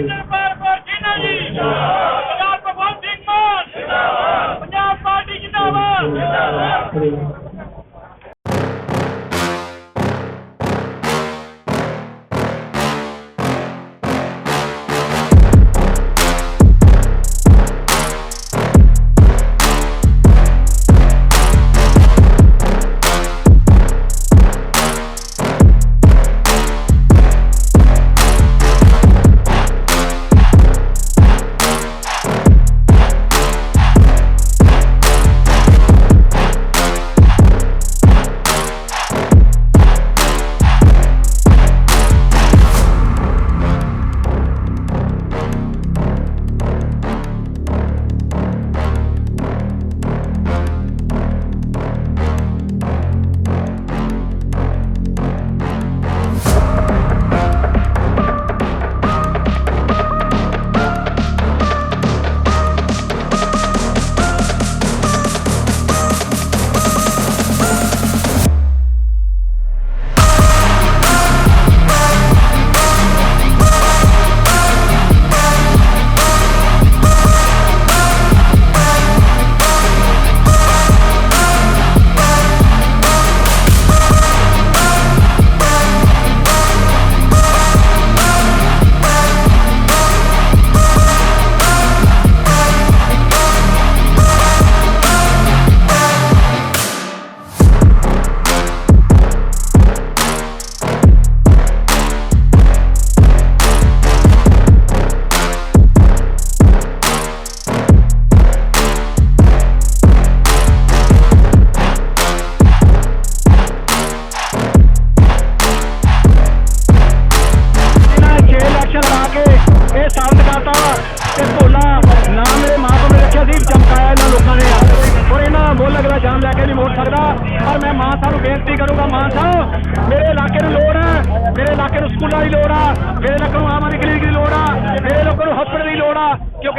ਜਿੰਦਾਬਾਦ ਐਮਐਲਏ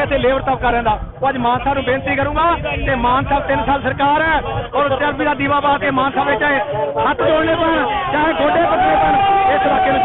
ਕਿਉਂਕਿ ਇੱਥੇ ਲੇਬਰ ਤਬਕਾ ਰਹਿੰਦਾ ਉਹ ਅੱਜ ਮਾਨ ਸਾਹਿਬ ਨੂੰ ਬੇਨਤੀ ਕਰੂੰਗਾ ਤੇ ਮਾਨ ਸਾਹਿਬ 3 ਸਾਲ ਸਰਕਾਰ ਹੈ ਔਰ ਚਰਬੀ ਦਾ ਦੀਵਾ ਬਾਲ ਕੇ ਮਾਨ ਸਾਹਿਬ ਵਿੱਚ ਚਾਹੇ ਹੱਥ ਜੋੜਨੇ ਪੈਣ ਚਾਹੇ ਗੋਡੇ ਪੱਟਣੇ ਪੈਣ ਇਸ ਇਲਾਕੇ ਨੂੰ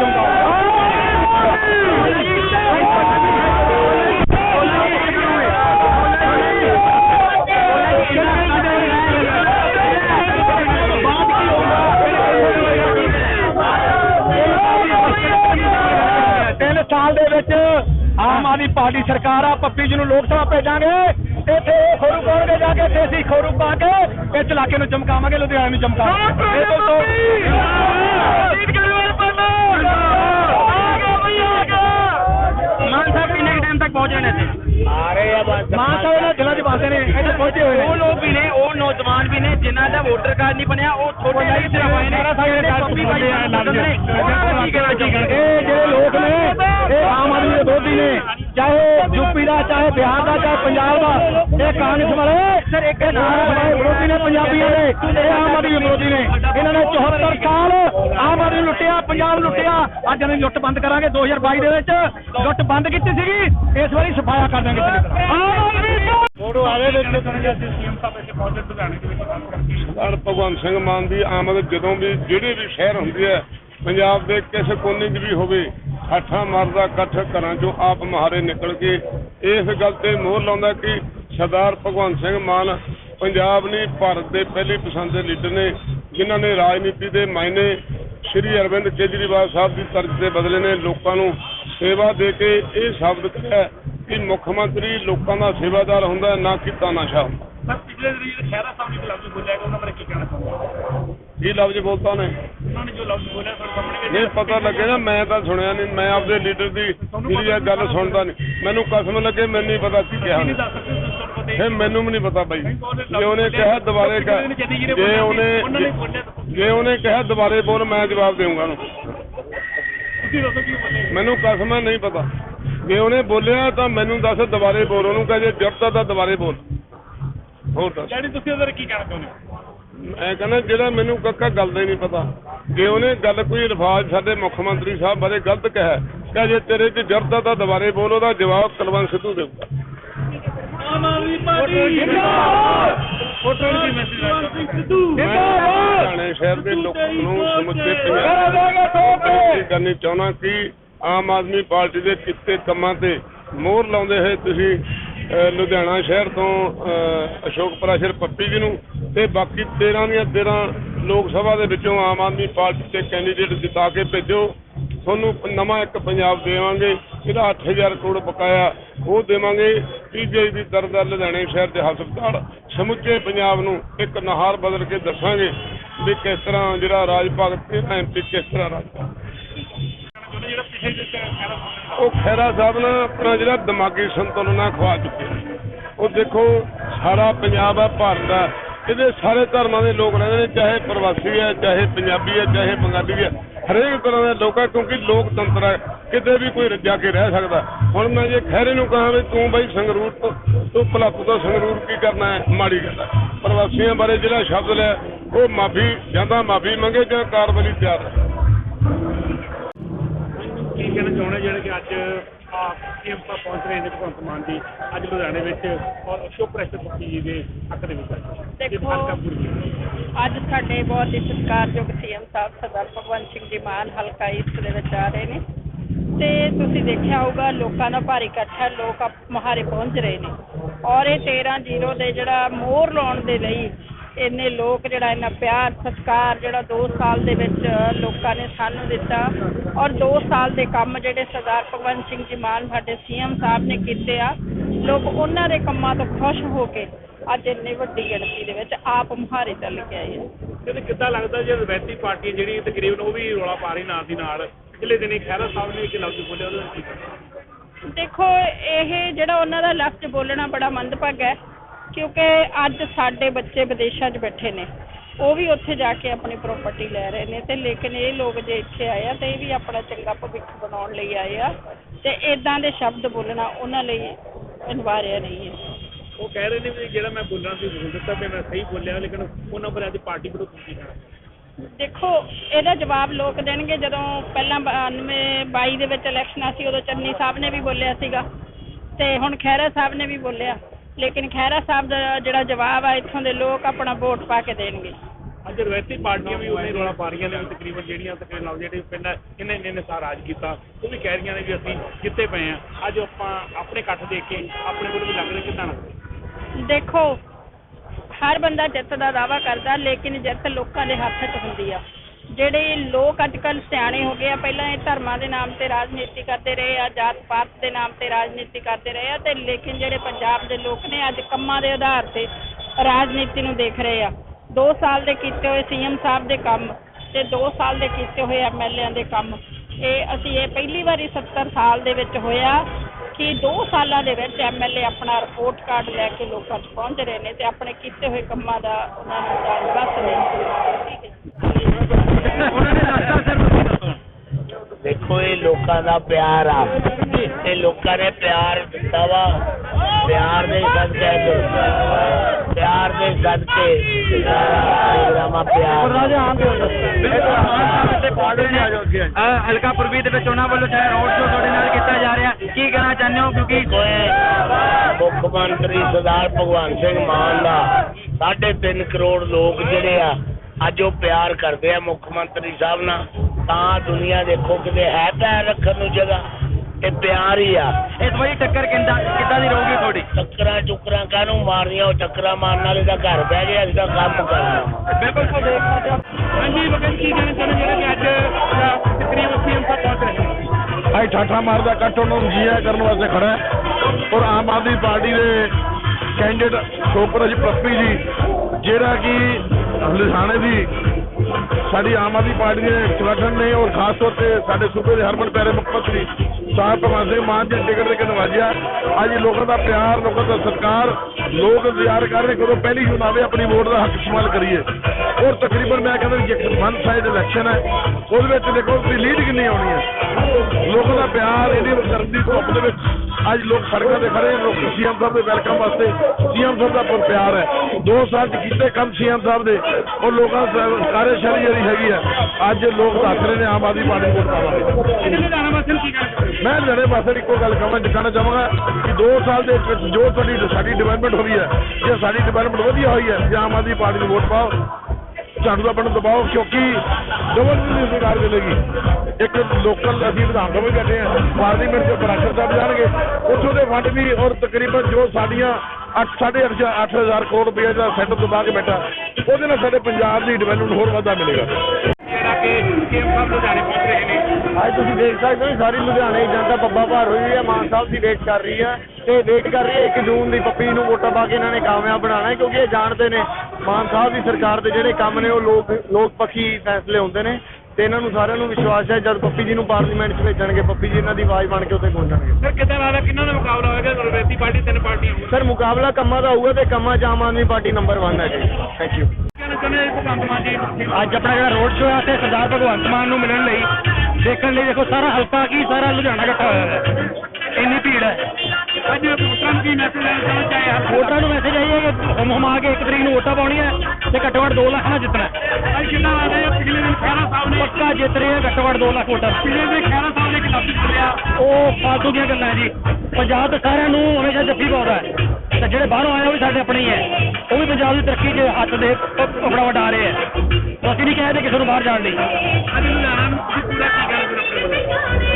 ਤਿੰਨ ਸਾਲ ਦੇ ਵਿੱਚ ਆਮ ਆਦਮੀ ਪਾਰਟੀ ਸਰਕਾਰ ਆ ਪੱਪੀ ਜੀ ਨੂੰ ਲੋਕ ਸਭਾ ਭੇਜਾਂਗੇ। ਇੱਥੇ ਇਹ ਖੋਰੂ ਪਾਉਣਗੇ ਜਾ ਕੇ ਦੇਸੀ ਖੋਰੂ ਪਾ ਕੇ ਇਸ ਇਲਾਕੇ ਨੂੰ ਚਮਕਾਵਾਂਗੇ ਲੁਧਿਆਣੇ ਨੂੰ ਚਮਕਾਵਾਂਗੇ। ਇਹ ਤੋਂ ਮਾਨ ਸਾਹਿਬ ਕਿੰਨੇ ਟਾਈਮ ਤੱਕ ਪਹੁੰਚ ਜਾਣੇ ਇੱਥੇ ਮਾਨ ਸਾਹਿਬ ਇਹਨਾਂ ਦਿਲਾਂ 'ਚ ਵਸਦੇ ਨੇ ਇੱਥੇ ਪਹੁੰਚੇ ਹੋਏ ਨੇ। ਉਹ ਲੋਕ ਵੀ ਨੇ ਉਹ ਨੌਜਵਾਨ ਵੀ ਨੇ ਜਿਨ੍ਹਾਂ ਦਾ ਵੋਟਰ ਕਾਰਡ ਨਹੀਂ ਬਣਿਆ ਉਹ ਛੋਟੇ ਜਿਹੇ ਸਿਰ ਹੋਏ ਨੇ। ਪੱਪੀ ਬਾਈ ਉਹਨਾਂ ਦਾ ਕੀ ਕਹਿਣਾ ਚਾਹੁੰਦੇ ਇਹ ਜਿਹੜੇ ਲੋਕ ਨੇ ਇਹ ਆਮ ਆਦਮੀ ਦੇ ਵਿਰੋਧੀ ਨੇ। ਚਾਹੇ ਯੂਪੀ ਦਾ ਚਾਹੇ ਬਿਹਾਰ ਦਾ ਚਾਹੇ ਪੰਜਾਬ ਦਾ ਇਹ ਕਾਂਗਰਸ ਵਾਲੇ ਸਰ ਇੱਕ ਨਾਰਾ ਵਾਲੇ ਵਿਰੋਧੀ ਨੇ ਪੰਜਾਬੀਆਂ ਦੇ ਇਹ ਆਮ ਆਦਮੀ ਵਿਰੋਧੀ ਨੇ। ਇਹਨਾਂ ਨੇ 74 ਸਾਲ ਆਮ ਆਦਮੀ ਲੁੱਟਿਆ ਪੰਜਾਬ ਲੁੱਟਿਆ। ਅੱਜ ਅਸੀਂ ਲੁੱਟ ਬੰਦ ਕਰਾਂਗੇ 2022 ਦੇ ਵਿੱਚ। ਲੁੱਟ ਬੰਦ ਕੀਤੀ ਸੀਗੀ ਇਸ ਵਾਰੀ ਸਫਾਇਆ ਕਰ ਦਾਂਗੇ ਆਮ ਆਦਮੀ ਫੋਟੋ ਆਵੇ ਵਿੱਚ ਤੁਹਾਨੂੰ ਅਸੀਂ ਸੀਐਮ ਸਾਹਿਬ ਇੱਥੇ ਪਹੁੰਚੇ ਲੁਧਿਆਣੇ ਦੇ ਵਿੱਚ ਸਰਦਾਰ ਭਗਵੰਤ ਸਿੰਘ ਮਾਨ ਦੀ ਆਮਦ ਜਦੋਂ ਵੀ ਜਿਹੜੇ ਵੀ ਸ਼ਹਿਰ ਹੁੰਦੀ ਹੈ ਪੰਜਾਬ ਦੇ ਕਿਸੇ ਕੋਨੇ 'ਚ ਵੀ ਹੋਵੇ ਹੱਠਾਂ ਮਾਰਦਾ ਇਕੱਠ ਘਰਾਂ 'ਚੋਂ ਆਪ ਮਹਾਰੇ ਨਿਕਲ ਕੇ। ਇਸ ਗੱਲ ਤੇ ਮੋਹਰ ਲਾਉਂਦਾ ਕਿ ਸਰਦਾਰ ਭਗਵੰਤ ਸਿੰਘ ਮਾਨ ਪੰਜਾਬ ਨਹੀਂ ਭਾਰਤ ਦੇ ਪਹਿਲੀ ਪਸੰਦ ਦੇ ਲੀਡਰ ਨੇ ਜਿਨ੍ਹਾਂ ਨੇ ਰਾਜਨੀਤੀ ਦੇ ਮਾਇਨੇ ਸ਼੍ਰੀ ਅਰਵਿੰਦ ਕੇਜਰੀਵਾਲ ਸਾਹਿਬ ਦੀ ਤਰਜ਼ ਤੇ ਬਦਲੇ ਨੇ ਲੋਕਾਂ ਨੂੰ ਸੇਵਾ ਦੇ ਕੇ ਇਹ ਸਾਬਤ ਕਰਿਆ ਕਿ ਮੁੱਖ ਮੰਤਰੀ ਲੋਕਾਂ ਦਾ ਸੇਵਾਦਾਰ ਹੁੰਦਾ ਹੈ, ਨਾ ਕਿ ਤਾਨਾਸ਼ਾਹ ਹੁੰਦਾ। ਸਰ ਪਿਛਲੇ ਦਿਨ ਖਹਿਰਾ ਸਾਹਿਬ ਨੇ ਲਫ਼ਜ਼ ਬੋਲਿਆ ਕਿ ਉਹਨਾਂ ਬਾਰੇ ਕੀ ਕਹਿਣਾ ਚਾਹੁੰਦੇ ਇਹ ਲਫ਼ਜ਼ ਬੋਲਤਾ ਨੇ ਉਹਨਾਂ ਨੇ ਜੋ ਲਫ਼ਜ਼ ਬੋਲਿਆ ਸਰ ਸਾਹਮਣੇ ਇਹ ਪਤਾ ਲੱਗੇ ਨਾ ਮੈਂ ਤਾਂ ਸੁਣਿਆ ਨਹੀਂ ਮੈਂ ਆਪਦੇ ਲੀਡਰ ਦੀ ਜਿਹੜੀ ਇਹ ਗੱਲ ਸੁਣਦਾ ਨਹੀਂ। ਮੈਨੂੰ ਕਸਮ ਲੱਗੇ ਮੈਨੂੰ ਨਹੀਂ ਪਤਾ ਕੀ ਕਿਹਾ ਇਹ ਮੈਨੂੰ ਵੀ ਨਹੀਂ ਪਤਾ ਬਾਈ ਜੇ। ਉਹਨੇ ਕਿਹਾ ਦੁਬਾਰੇ ਕਹਿ ਜੇ ਉਹਨੇ ਜੇ ਉਹਨੇ ਕਿਹਾ ਦੁਬਾਰੇ ਬੋਲ ਮੈਂ ਜਵਾਬ ਦੇਵਾਂਗਾ ਉਹਨੂੰ। ਮੈਨੂੰ ਕਸਮ ਹੈ ਨਹੀਂ ਪਤਾ। ਜੇ ਉਹਨੇ ਬੋਲਿਆ ਤਾਂ ਮੈਨੂੰ ਦੱਸ ਦੁਬਾਰੇ ਬੋਲ ਉਹਨੂੰ ਕਹੇ ਜੇ ਜਰਦਾ ਤਾਂ ਦੁਬਾਰੇ ਬੋਲ। ਹੋਰ ਦੱਸ। ਡੈਡੀ ਤੁਸੀਂ ਉਹਦੇ ਕੀ ਕਹਿਣਾ ਚਾਹੁੰਦੇ ਹੋ? ਮੈਂ ਕਹਿੰਦਾ ਜਿਹੜਾ ਮੈਨੂੰ ਕੱਕਾ ਗੱਲ ਦਾ ਹੀ ਨਹੀਂ ਪਤਾ। ਜੇ ਉਹਨੇ ਗੱਲ ਕੋਈ ਅਲਫਾਜ਼ ਸਾਡੇ ਮੁੱਖ ਮੰਤਰੀ ਸਾਹਿਬ ਬਾਰੇ ਗਲਤ ਕਿਹਾ ਕਿ ਜੇ ਤੇਰੇ 'ਚ ਜਰਦਾ ਤਾਂ ਦੁਬਾਰੇ ਬੋਲ ਉਹਦਾ ਜਵਾਬ ਕੁਲਵੰਤ ਸਿੱਧੂ ਦੇਊਗਾ। ਆਮ ਆਦਮੀ ਪਾਰਟੀ ਜਿੰਦਾਬਾਦ। ਫੋਟੋ ਦੀ ਮੈਸੇਜ ਪੰਜਾਬ ਦੇ ਲੋਕਾਂ ਨੂੰ ਸਮੁੱਚੇ ਪੰਜਾਬ ਨੂੰ ਬੇਨਤੀ ਕਰਨੀ ਚਾਹੁੰਦਾ ਕਿ ਆਮ ਆਦਮੀ ਪਾਰਟੀ ਦੇ ਕਿਤੇ ਕੰਮਾਂ ਤੇ ਮੋਹਰ ਲਾਉਂਦੇ ਹੋਏ ਤੁਸੀਂ ਲੁਧਿਆਣਾ ਸ਼ਹਿਰ ਤੋਂ ਅਸ਼ੋਕ ਪ੍ਰਾਸ਼ਰ ਪੱਪੀ ਜੀ ਨੂੰ ਤੇ ਬਾਕੀ 13 ਦੀਆਂ 13 ਲੋਕ ਸਭਾ ਦੇ ਵਿੱਚੋਂ ਆਮ ਆਦਮੀ ਪਾਰਟੀ ਦੇ ਕੈਂਡੀਡੇਟ ਜਿਤਾ ਕੇ ਭੇਜੋ। ਤੁਹਾਨੂੰ ਨਵਾਂ ਇੱਕ ਪੰਜਾਬ ਦੇਵਾਂਗੇ। ਇਹਦਾ 8000 ਕਰੋੜ ਬਕਾਇਆ ਉਹ ਦੇਵਾਂਗੇ। ਪੀਜੀਆਈ ਦੀ ਦਰਦਰ ਲੁਧਿਆਣੇ ਸ਼ਹਿਰ ਦੇ ਹਸਪਤਾਲ ਸਮੁੱਚੇ ਪੰਜਾਬ ਨੂੰ ਇੱਕ ਨਹਾਰ ਬਦਲ ਕੇ ਦੱਸਾਂਗੇ ਵੀ ਕਿਸ ਤਰ੍ਹਾਂ ਜਿਹੜਾ ਰਾਜ ਭਾਗ ਤੇ ਐਮਪੀ ਕਿਸ ਤਰ੍ਹਾਂ ਰਾਜ ਉਹ ਖੈਰਾ ਸਾਹਿਬ ਨਾ ਆਪਣਾ ਜਿਹੜਾ ਦਿਮਾਗੀ ਸੰਤੁਲਨ ਆ, ਖਵਾ ਚੁੱਕੇ ਉਹ ਦੇਖੋ, ਸਾਰਾ ਪੰਜਾਬ ਆ, ਭਾਰਤ ਆ ਇਹਦੇ ਸਾਰੇ ਧਰਮਾਂ ਦੇ ਲੋਕ ਰਹਿੰਦੇ ਨੇ, ਚਾਹੇ ਪ੍ਰਵਾਸੀ ਹੈ, ਚਾਹੇ ਪੰਜਾਬੀ ਹੈ, ਚਾਹੇ ਬੰਗਾਲੀ ਹੈ, ਹਰੇਕ ਤਰ੍ਹਾਂ ਦੇ ਲੋਕ ਹੈ, ਕਿਉਂਕਿ ਲੋਕਤੰਤਰ ਹੈ, ਕਿਤੇ ਵੀ ਕੋਈ ਰੱਜਾ ਕੇ ਰਹਿ ਸਕਦਾ ਹੁਣ ਮੈਂ ਜੇ ਖੈਰੇ ਨੂੰ ਕਹਾਂ ਵੀ ਤੂੰ ਬਈ ਸੰਗਰੂਰ ਤੋਂ, ਤੂੰ ਭਲਾ ਤੂੰ ਤਾਂ ਸੰਗਰੂਰ ਕੀ ਕਰਨਾ ਹੈ? ਮਾੜੀ ਗੱਲ ਹੈ। ਪ੍ਰਵਾਸੀਆਂ ਬਾਰੇ ਜਿਹੜਾ ਸ਼ਬਦ ਲਿਆ, ਉਹ ਮਾਫੀ ਜਾਂਦਾ ਮਾਫੀ ਮੰਗੇ, ਜਾਂ ਕਾਰਵਾਈ ਤਿਆਰ ਹੈ। ਕੀ ਕਹਿਣਾ ਚਾਹੁੰਦੇ ਜਿਹੜੇ ਕਿ ਅੱਜ ਸੀਐਮ ਸਾਹਿਬ ਪਹੁੰਚ ਰਹੇ ਨੇ ਭਗਵੰਤ ਮਾਨ ਜੀ। ਅੱਜ ਲੁਧਿਆਣੇ ਵਿੱਚ ਔਰ ਅਸ਼ੋਕ ਪ੍ਰੈਸ਼ਰ ਪੱਪੀ ਜੀ ਦੇ ਹੱਕ ਦੇ ਵਿੱਚ ਅੱਜ। ਇਹ ਦੇਖੋ, ਹਲਕਾ ਪੂਰੀ ਅੱਜ ਸਾਡੇ ਬਹੁਤ ਹੀ ਸਤਿਕਾਰਯੋਗ ਸੀਐਮ ਸਾਹਿਬ ਸਰਦਾਰ ਭਗਵੰਤ ਸਿੰਘ ਜੀ ਮਾਨ ਹਲਕਾ ਈਸਟ ਦੇ ਵਿੱਚ ਆ ਰਹੇ ਨੇ। ਤੇ ਤੁਸੀਂ ਦੇਖਿਆ ਹੋਊਗਾ ਲੋਕਾਂ ਦਾ ਭਾਰੀ ਇਕੱਠ ਹੈ ਲੋਕ ਮੁਹਾਰੇ ਪਹੁੰਚ ਰਹੇ ਨੇ। ਔਰ ਇਹ 13 ਜ਼ੀਰੋ ਦੇ ਜਿਹੜਾ ਮੋਹਰ ਲਾਉਣ ਦੇ ਲਈ ਇੰਨੇ ਲੋਕ ਜਿਹੜਾ ਇੰਨਾ ਪਿਆਰ ਸਤਿਕਾਰ ਜਿਹੜਾ 2 ਸਾਲ ਦੇ ਵਿੱਚ ਲੋਕਾਂ ਨੇ ਸਾਨੂੰ ਦਿੱਤਾ ਔਰ 2 ਸਾਲ ਦੇ ਕੰਮ ਜਿਹੜੇ ਸਰਦਾਰ ਭਗਵੰਤ ਸਿੰਘ ਜੀ ਮਾਨ ਸਾਡੇ ਸੀਐਮ ਸਾਹਿਬ ਨੇ ਕੀਤੇ ਆ ਲੋਕ ਉਹਨਾਂ ਦੇ ਕੰਮਾਂ ਤੋਂ ਖੁਸ਼ ਹੋ ਕੇ ਅੱਜ ਇੰਨੀ ਵੱਡੀ ਗਿਣਤੀ ਦੇ ਵਿੱਚ ਆਪ ਮੁਹਾਰੇ ਚੱਲ ਕੇ ਆਏ ਆ ਤੇ ਕਿੱਦਾਂ ਲੱਗਦਾ ਜੇ ਰਵੈਤੀ ਪਾਰਟੀ ਜਿਹੜੀ ਤਕਰੀਬਨ ਉਹ ਵੀ ਰੌਲਾ ਪਾ ਰਹੀ ਨਾਲ ਦੀ ਨਾਲ ਪਿਛਲੇ ਦਿਨੀ ਖਹਿਰਾ ਸਾਹਿਬ ਨੇ ਇੱਕ ਲਫ਼ਜ਼ ਬੋਲਿਆ ਉਹਦੇ ਵਿੱਚ? ਦੇਖੋ ਇਹ ਜਿਹੜਾ ਉਹਨਾਂ ਦਾ ਲਫ਼ਜ਼ ਬੋਲਣਾ ਬੜਾ ਮੰਦਭਾਗਾ ਹੈ ਕਿਉਂਕਿ ਅੱਜ ਸਾਡੇ ਬੱਚੇ ਵਿਦੇਸ਼ਾਂ 'ਚ ਬੈਠੇ ਨੇ। ਉਹ ਵੀ ਉੱਥੇ ਜਾ ਕੇ ਆਪਣੀ ਪ੍ਰਾਪਰਟੀ ਲੈ ਰਹੇ ਨੇ ਤੇ ਲੇਕਿਨ ਇਹ ਲੋਕ ਜੇ ਇੱਥੇ ਆਏ ਆ ਤੇ ਇਹ ਵੀ ਆਪਣਾ ਚੰਗਾ ਭਵਿੱਖ ਬਣਾਉਣ ਲਈ ਆਏ ਆ ਤੇ ਇਦਾਂ ਦੇ ਸ਼ਬਦ ਬੋਲਣਾ ਉਹਨਾਂ ਲਈ ਅਨਿਵਾਰਿਆ ਨਹੀਂ ਹੈ। ਉਹ ਕਹਿ ਰਹੇ ਨੇ ਵੀ ਜਿਹੜਾ ਮੈਂ ਬੋਲਣਾ ਸੀ ਬੋਲ ਦਿੱਤਾ ਵੀ ਮੈਂ ਸਹੀ ਬੋਲਿਆ ਲੇਕਿਨ ਉਹਨਾਂ ਪਰ ਅੱਜ ਪਾਰਟੀ ਵਿਰੁੱਧ ਕੀ ਕਹਿਣਾ? ਦੇਖੋ ਇਹਦਾ ਜਵਾਬ ਲੋਕ ਦੇਣਗੇ ਜਦੋਂ ਪਹਿਲਾਂ 92 22 ਦੇ ਵਿੱਚ ਇਲੈਕਸ਼ਨਾਂ ਸੀ ਉਦੋਂ ਚੰਨੀ ਸਾਹਿਬ ਨੇ ਵੀ ਬੋਲਿਆ ਸੀਗਾ ਤੇ ਹੁਣ ਖਹਿਰਾ ਸਾਹਿਬ ਨੇ ਵੀ ਬੋਲਿਆ। ਲੇਕਿਨ ਖਹਿਰਾ ਸਾਹਿਬ ਦਾ ਜਿਹੜਾ ਜਵਾਬ ਆ ਇੱਥੋਂ ਦੇ ਲੋਕ ਆਪਣਾ ਵੋਟ ਪਾ ਕੇ ਦੇਣਗੇ। ਅੱਜ ਰਵੈਤੀ ਪਾਰਟੀਆਂ ਵੀ ਉਹਨੇ ਰੌਲਾ ਪਾ ਰਹੀਆਂ ਨੇ ਵੀ ਤਕਰੀਬਨ ਜਿਹੜੀਆਂ ਤਕਰੀਬਨ ਜਿਹੜੇ ਪਿੰਡ ਇਹਨੇ ਇਹਨੇ ਨੇ ਸਾਰਾ ਰਾਜ ਕੀਤਾ। ਉਹ ਵੀ ਕਹਿ ਰਹੀਆਂ ਨੇ ਵੀ ਅਸੀਂ ਜਿੱਤੇ ਪਏ ਆ ਅੱਜ ਆਪਾਂ ਆਪਣੇ ਇਕੱਠ ਦੇਖ ਕੇ ਆਪਣੇ ਕੋਲ ਵੀ ਲੱਗ ਰਿਹਾ ਕਿਦਾਂ ਦੇਖੋ ਹਰ ਬੰਦਾ ਜਿੱਤ ਦਾ ਦਾਵਾ ਕਰਦਾ ਲੇਕਿਨ ਜਿੱਤ ਲੋਕਾਂ ਦੇ ਹੱਥ 'ਚ ਹੁੰਦੀ ਆ। ਜਿਹੜੇ ਲੋਕ ਅੱਜ ਕੱਲ੍ਹ ਸਿਆਣੇ ਹੋ ਗਏ ਆ, ਪਹਿਲਾਂ ਇਹ ਧਰਮਾਂ ਦੇ ਨਾਮ ਤੇ ਰਾਜਨੀਤੀ ਕਰਦੇ ਰਹੇ ਆ, ਜਾਤ ਪਾਤ ਦੇ ਨਾਮ ਤੇ ਰਾਜਨੀਤੀ ਕਰਦੇ ਰਹੇ ਆ ਤੇ ਲੇਕਿਨ ਜਿਹੜੇ ਪੰਜਾਬ ਦੇ ਲੋਕ ਨੇ ਅੱਜ ਕੰਮਾਂ ਦੇ ਆਧਾਰ ਤੇ ਰਾਜਨੀਤੀ ਨੂੰ ਦੇਖ ਰਹੇ ਆ। 2 ਸਾਲ ਦੇ ਕੀਤੇ ਹੋਏ ਸੀਐਮ ਸਾਹਿਬ ਦੇ ਕੰਮ ਤੇ 2 ਸਾਲ ਦੇ ਕੀਤੇ ਹੋਏ ਐਮਐਲਏਆਂ ਦੇ ਕੰਮ। ਇਹ ਅਸੀਂ ਇਹ ਪਹਿਲੀ ਵਾਰੀ 70 ਸਾਲ ਦੇ ਵਿੱਚ ਹੋਇਆ ਕਿ 2 ਸਾਲਾਂ ਦੇ ਵਿੱਚ ਐਮਐਲਏ ਆਪਣਾ ਰਿਪੋਰਟ ਕਾਰਡ ਲੈ ਕੇ ਲੋਕਾਂ 'ਚ ਪਹੁੰਚ ਰਹੇ ਨੇ ਤੇ ਆਪਣੇ ਕੀਤੇ ਹੋਏ ਕੰਮਾਂ ਦਾ ਉਹਨਾਂ ਨੂੰ ਦੱਸ ਰਹੇ ਨੇ ਉਹਨਾਂ ਨੇ ਦੇਖੋ ਇਹ ਲੋਕਾਂ ਦਾ ਪਿਆਰ ਆ। ਤੇ ਲੋਕਾਂ ਨੇ ਪਿਆਰ ਦਿੱਤਾ ਵਾ। ਪਿਆਰ ਦੇ ਸਦਕੇ ਪਿਆਰ ਦੇ ਸਦਕੇ ਸਾਰਾ ਪ੍ਰੋਗਰਾਮਾ ਪਿਆਰ ਅਹ ਹਲਕਾ ਪੁਰਬੀ ਦੇ ਵਿੱਚ ਉਹਨਾਂ ਵੱਲੋਂ ਜਿਹੜਾ ਰੋਡ ਸ਼ੋਅ ਤੁਹਾਡੇ ਨਾਲ ਕੀਤਾ ਜਾ ਰਿਹਾ। ਕੀ ਕਹਿਣਾ ਚਾਹੁੰਦੇ ਹੋ? ਕਿਉਂਕਿ ਮੁੱਖ ਮੰਤਰੀ ਸਰਦਾਰ ਭਗਵੰਤ ਸਿੰਘ ਮਾਨ ਦਾ 3.5 ਕਰੋੜ ਲੋਕ ਜਿਹੜੇ ਆ ਅੱਜ ਉਹ ਪਿਆਰ ਕਰਦੇ ਆ ਮੁੱਖ ਮੰਤਰੀ ਸਾਹਿਬ ਨਾਲ ਤਾਂ ਦੁਨੀਆ ਦੇਖੋ ਕਿਤੇ ਹੈ ਪੈਰ ਰੱਖਣ ਨੂੰ ਜਗ੍ਹਾ ਇਹ ਪਿਆਰ ਹੀ ਆ। ਇਸ ਵਾਰੀ ਟੱਕਰ ਕਿੰਦਾ ਕਿੱਦਾਂ ਦੀ ਰਹੂਗੀ ਤੁਹਾਡੀ? ਟੱਕਰਾਂ ਟੁਕਰਾਂ ਕਾਹਨੂੰ ਮਾਰਨੀਆਂ ਉਹ ਟੱਕਰਾਂ ਮਾਰਨ ਵਾਲੇ ਦਾ ਘਰ ਬਹਿ ਗਿਆ ਅਸੀਂ ਤਾਂ ਕੰਮ ਕਰਨਾ। ਬਿਲਕੁਲ ਹਾਂਜੀ ਮਗਰ ਕੀ ਕਹਿਣਾ ਚਾਹੁੰਦੇ ਜਿਹੜਾ ਕਿ ਅੱਜ ਅ, ਤਕਰੀਬਨ ਸੀਐਮ ਸਾਹਿਬ ਪਹੁੰਚ ਰਹੇ ਨੇ? ਭਾਈ ਠਾਠਾ ਮਾਰਦਾ ਕੱਟ ਉਹਨਾਂ ਨੂੰ ਜੀਆ ਕਰਨ ਵਾਸਤੇ ਖੜਾ ਹੈ। ਔਰ ਆਮ ਆਦਮੀ ਪਾਰਟੀ ਦੇ ਕੈਂਡੀਡੇਟ ਸ਼ੋਕਰਜ ਪੱਪੀ ਜੀ ਜਿਹੜਾ ਕਿ ਲੁਧਿਆਣੇ ਦੀ ਸਾਡੀ ਆਮ ਆਦਮੀ ਪਾਰਟੀ ਦੇ ਸੰਗਠਨ ਨੇ ਔਰ ਖਾਸ ਤੌਰ ਤੇ ਸਾਡੇ ਸੂਬੇ ਦੇ ਹਰਮਨ ਪਿਆਰੇ ਮੁੱਖ ਮੰਤਰੀ ਸਾਹਿਬ ਭਗਵੰਤ ਸਿੰਘ ਮਾਨ ਦੀ ਟਿਕਟ ਦੇ ਕੇ ਨਵਾਜਿਆ। ਅੱਜ ਲੋਕਾਂ ਦਾ ਪਿਆਰ, ਲੋਕਾਂ ਦਾ ਸਤਿਕਾਰ, ਲੋਕ ਇੰਤਜ਼ਾਰ ਕਰ ਰਹੇ ਕਦੋਂ ਪਹਿਲੀ ਜੂਨ ਆਪਣੀ ਵੋਟ ਦਾ ਹੱਕ ਇਸਤੇਮਾਲ ਕਰੀਏ। ਔਰ ਤਕਰੀਬਨ ਮੈਂ ਕਹਿੰਦਾ ਜੇ ਵਨ ਸਾਈਡ ਇਲੈਕਸ਼ਨ ਹੈ ਉਹਦੇ ਵਿੱਚ ਦੇਖੋ ਕਿ ਲੀਡ ਕਿੰਨੀ ਆਉਣੀ ਹੈ। ਲੋਕਾਂ ਦਾ ਪਿਆਰ ਇਹਦੀ ਕਰਨ ਦੀ ਧੁੱਪ ਦੇ ਵਿੱਚ ਅੱਜ ਲੋਕ ਸੜਕਾਂ ਤੇ ਖੜੇ ਲੋਕ ਸੀਐਮ ਸਾਹਿਬ ਦੇ ਵੈਲਕਮ ਵਾਸਤੇ ਸੀਐਮ ਸਾਹਿਬ ਦਾ ਪਰ ਪਿਆਰ ਹੈ। 2 ਸਾਲ ਚ ਕੀਤੇ ਕੰਮ ਸੀਐਮ ਸਾਹਿਬ ਦੇ ਉਹ ਲੋਕਾਂ ਦੀ ਕਾਰਜਸ਼ਾਲੀ ਜਿਹੜੀ ਹੈਗੀ ਹੈ ਅੱਜ ਲੋਕ ਦੱਸ ਰਹੇ ਨੇ ਆਮ ਆਦਮੀ ਪਾਰਟੀ ਨੂੰ ਵੋਟ ਪਾਵਾਂਗੇ। ਮੈਂ ਲੜੇ ਪਾਸੇ ਇੱਕੋ ਗੱਲ ਕਹਾਂ ਕਹਿਣਾ ਚਾਹਾਂਗਾ ਕਿ 2 ਸਾਲ ਦੇ ਵਿੱਚ ਜੋ ਸਾਡੀ ਸਾਡੀ ਡਿਵੈਲਪਮੈਂਟ ਹੋਈ ਹੈ ਜੇ ਸਾਡੀ ਡਿਵੈਲਪਮੈਂਟ ਵਧੀਆ ਹੋਈ ਹੈ ਜੇ ਆਮ ਆਦਮੀ ਪਾਰਟੀ ਨੂੰ ਵੋਟ ਪਾਓ ਝਾੜੂ ਦਾ ਬਟਨ ਦਬਾਓ, ਕਿਉਂਕਿ ਡਬਲ ਦੀ ਸਰਕਾਰ ਮਿਲੇਗੀ ਇੱਕ ਲੋਕਲ ਅਸੀਂ ਵਿਧਾਨ ਸਭਾ ਬੈਠੇ ਆ ਪਾਰਲੀਮੈਂਟ ਦੇ ਪ੍ਰਾਸ਼ਰ ਸਾਹਿਬ ਜਾਣਗੇ। ਉੱਥੋਂ ਦੇ ਫੰਡ ਵੀ ਔਰ ਤਕਰੀਬਨ ਜੋ ਸਾਡੀਆਂ 8 8.5 8000 ਕਰੋੜ ਰੁਪਏ ਦਾ ਸੈਂਟਰ ਤੋਂ ਕੇ ਬੈਠਾ, ਉਹਦੇ ਨਾਲ ਸਾਡੇ ਪੰਜਾਬ ਦੀ ਡਿਵੈਲਪਮੈਂਟ ਹੋਰ ਵਾਧਾ ਮਿਲੇਗਾ। ਜਿਹੜਾ ਕਿ ਸੀਐਮ ਸਾਹਿਬ ਲੁਧਿਆਣੇ ਪਹੁੰਚ ਰਹੇ ਨੇ ਅੱਜ ਤੁਸੀਂ ਦੇਖ ਸਕਦੇ ਹੋ ਸਾਰੀ ਲੁਧਿਆਣੇ ਦੀ ਜਨਤਾ ਪੱਬਾ ਭਾਰ ਹੋਈ ਹੈ ਮਾਨ ਸਾਹਿਬ ਦੀ ਵੇਟ ਕਰ ਰਹੀ ਹੈ ਤੇ ਵੇਟ ਕਰ ਰਹੀ ਹੈ 1 ਜੂਨ ਦੀ ਪੱਪੀ ਨੂੰ ਵੋਟਾਂ ਪਾ ਕੇ ਇਹਨਾਂ ਨੇ ਕਾਮਯਾਬ ਬਣਾਉਣਾ ਹੈ ਕਿਉਂਕਿ ਇਹ ਜਾਣਦੇ ਨੇ ਮਾਨ ਸਾਹਿਬ ਦੀ ਸਰਕਾਰ ਦੇ ਜਿਹੜੇ ਕੰਮ ਨੇ ਉਹ ਲੋਕ ਲੋਕ ਪੱਖੀ ਫੈਸਲੇ ਹੁੰਦੇ ਨੇ ਤੇ ਇਹਨਾਂ ਨੂੰ ਸਾਰਿਆਂ ਨੂੰ ਵਿਸ਼ਵਾਸ ਹੈ ਜਦ ਪੱਪੀ ਜੀ ਨੂੰ ਪਾਰਲੀਮੈਂਟ 'ਚ ਭੇਜਣਗੇ ਪੱਪੀ ਜੀ ਇਹਨਾਂ ਦੀ ਆਵਾਜ਼ ਬਣ ਕੇ ਉੱਥੇ ਪਹੁੰਚਣਗੇ ਸਰ ਕਿੱਦਾਂ ਲੱਗਦਾ ਕਿੰਨਾਂ ਦਾ ਮੁਕਾਬਲਾ ਹੋਏਗਾ? ਰਵੈਤੀ ਪਾਰਟੀ ਤਿੰਨ ਪਾਰਟੀਆਂ ਹੋਣ ਸਰ ਮੁਕਾਬਲਾ ਕੰਮਾਂ ਦਾ ਹੋਊਗਾ ਤੇ ਕੰਮਾਂ 'ਚ ਆਮ ਆਦਮੀ ਪਾਰਟੀ ਨੰਬਰ 1 ਹੈ ਜੀ। ਥੈਂਕ ਯੂ ਅੱਜ ਆਪਣਾ ਜਿਹੜਾ ਰੋਡ ਸ਼ੋਅ ਹੈ ਤੇ ਸਰਦਾਰ ਭਗਵੰਤ ਮਾਨ ਨੂੰ ਮਿਲਣ ਲਈ ਦੇਖਣ ਲਈ ਦੇਖੋ ਸਾਰਾ ਹਲਕਾ ਕੀ ਸਾਰਾ ਲੁਧਿਆਣਾ ਇਕੱਠਾ ਹੋਇਆ ਹੈ ਇੰਨੀ ਭੀੜ ਹੈ। ਅੱਜ ਵੋਟਰਾਂ ਨੂੰ ਕੀ ਮੈਸੇਜ ਦੇਣਾ ਚਾਹੁੰਦੇ ਵੋਟਰਾਂ ਨੂੰ ਮੈਸੇਜ ਆਈ ਹੈ ਕਿ ਹਮ ਹਮਾ ਕੇ ਇੱਕ ਤਰੀਕ ਨੂੰ ਵੋਟਾਂ ਪਾਉਣੀਆਂ ਤੇ ਘੱਟੋ ਘੱਟ 2 ਲੱਖ ਨਾਲ ਜਿੱਤਣਾ ਹੈ। ਅੱਜ ਕਿੰਨਾ ਲੱਗਦਾ ਹੈ ਪਿਛਲੇ ਦਿਨ ਖਹਿਰਾ ਸਾਹਿਬ ਨੇ ਪੱਕਾ ਜਿੱਤ ਰਹੇ ਆ ਘੱਟੋ ਘੱਟ 2 ਲੱਖ ਵੋਟਾਂ। ਪਿਛਲੇ ਦਿਨ ਖਹਿਰਾ ਸਾਹਿਬ ਨੇ ਇੱਕ ਬੋਲਿਆ ਉਹ ਫਾਲਤੂ ਦੀਆਂ ਗੱਲਾਂ ਜੀ। ਪੰਜਾਬ ਤਾਂ ਸਾਰਿਆਂ ਨੂੰ ਹਮੇਸ਼ਾ ਜੱਫੀ ਪਾਉਂਦਾ ਹੈ। ਤੇ ਜਿਹੜੇ ਬਾਹਰੋਂ ਆਏ ਉਹ ਵੀ ਸਾਡੇ ਆਪਣੇ ਹੀ ਹੈ। ਉਹ ਵੀ ਪੰਜਾਬ ਦੀ ਤਰੱਕੀ 'ਚ ਹੱਥ ਦੇ ਆਪਣਾ ਵਟਾ ਰਹੇ ਹੈ। ਅਸੀਂ ਨਹੀਂ ਕਹਿੰਦੇ ਕਿਸੇ ਨੂੰ ਬਾਹਰ ਜਾਣ ਲਈ ਅੱਜ ਲੁਧਿਆਣਾ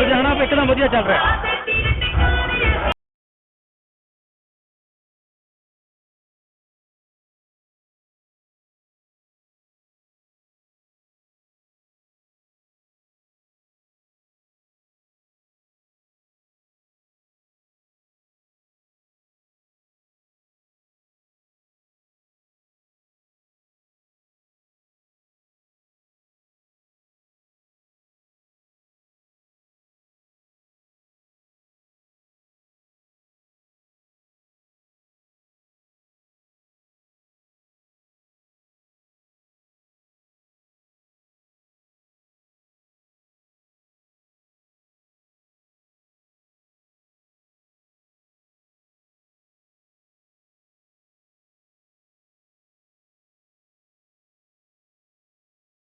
ਲੁਧਿਆਣਾ ਇੱਕਦਮ ਵਧੀਆ ਚੱਲ ਰਿਹਾ।